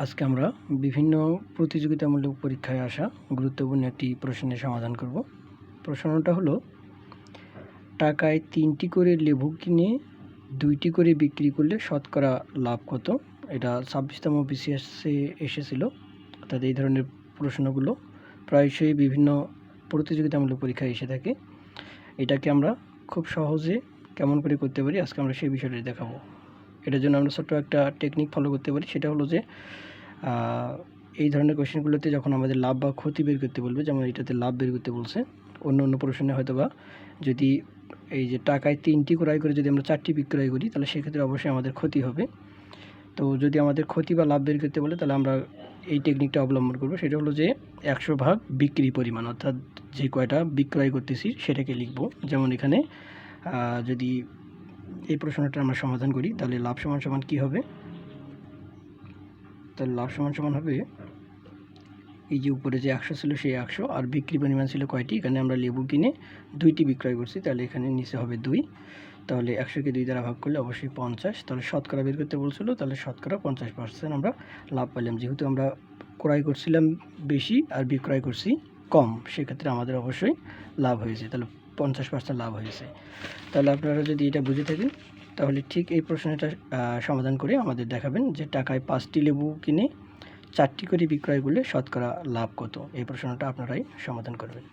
আজকে আমরা বিভিন্ন প্রতিযোগিতামূলক পরীক্ষায় আসা গুরুত্বপূর্ণ একটি প্রশ্নের সমাধান করব। প্রশ্নটা হলো, টাকায় তিনটি করে লেবু কিনে দুইটি করে বিক্রি করলে শতকরা লাভ কত? এটা ছাব্বিশতম বিসিএসে এসেছিল। অর্থাৎ এই ধরনের প্রশ্নগুলো প্রায়শই বিভিন্ন প্রতিযোগিতামূলক পরীক্ষায় এসে থাকে। এটাকে আমরা খুব সহজে কেমন করে করতে পারি আজকে আমরা সেই বিষয়টি দেখাবো। এটার জন্য আমরা ছোট্ট একটা টেকনিক ফলো করতে পারি। সেটা হলো যে এই ধরনের কোশ্চেনগুলোতে যখন আমাদের লাভ বা ক্ষতি বের করতে বলবে, যেমন এটাতে লাভ বের করতে বলছে, অন্য অন্য প্রশ্নে হয়তো বা যদি এই যে টাকায় তিনটি ক্রয় করে যদি আমরা চারটি বিক্রয় করি, তাহলে সেক্ষেত্রে অবশ্যই আমাদের ক্ষতি হবে। তো যদি আমাদের ক্ষতি বা লাভ বের করতে বলে, তাহলে আমরা এই টেকনিকটা অবলম্বন করব। সেটা হলো যে, একশো ভাগ বিক্রি পরিমাণ, অর্থাৎ যে কয়টা বিক্রয় করতেছি, সেটাকে লিখব। যেমন এখানে যদি এই প্রশ্নটা আমরা সমাধান করি। তাহলে লাভ সমান সমান কী হবে? তাহলে লাভ সমান সমান হবে এই যে উপরে যে একশো ছিল সেই একশো, আর বিক্রি পরিমাণ ছিল কয়টি? এখানে আমরা লেবু কিনে দুইটি বিক্রয় করছি, তাহলে এখানে নিচে হবে দুই। তাহলে একশোকে দুই দ্বারা ভাগ করলে অবশ্যই পঞ্চাশ। তাহলে শতকরা বের করতে বলছিল, তাহলে শতকরা পঞ্চাশ পার্সেন্ট আমরা লাভ পেলাম যেহেতু আমরা ক্রয় করছিলাম বেশি আর বিক্রয় করছি কম, সেক্ষেত্রে আমাদের অবশ্যই লাভ হয়েছে। তাহলে পঞ্চাশ পার্সেন্ট লাভ হয়েছে। তাহলে আপনারা যদি এটা বুঝে থাকেন, তাহলে ঠিক এই প্রশ্নটা সমাধান করে আমাদের দেখাবেন যে টাকায় পাঁচটি লেবু কিনে চারটি করে বিক্রয় করলে শতকরা লাভ কত। এই প্রশ্নটা আপনারাই সমাধান করবেন।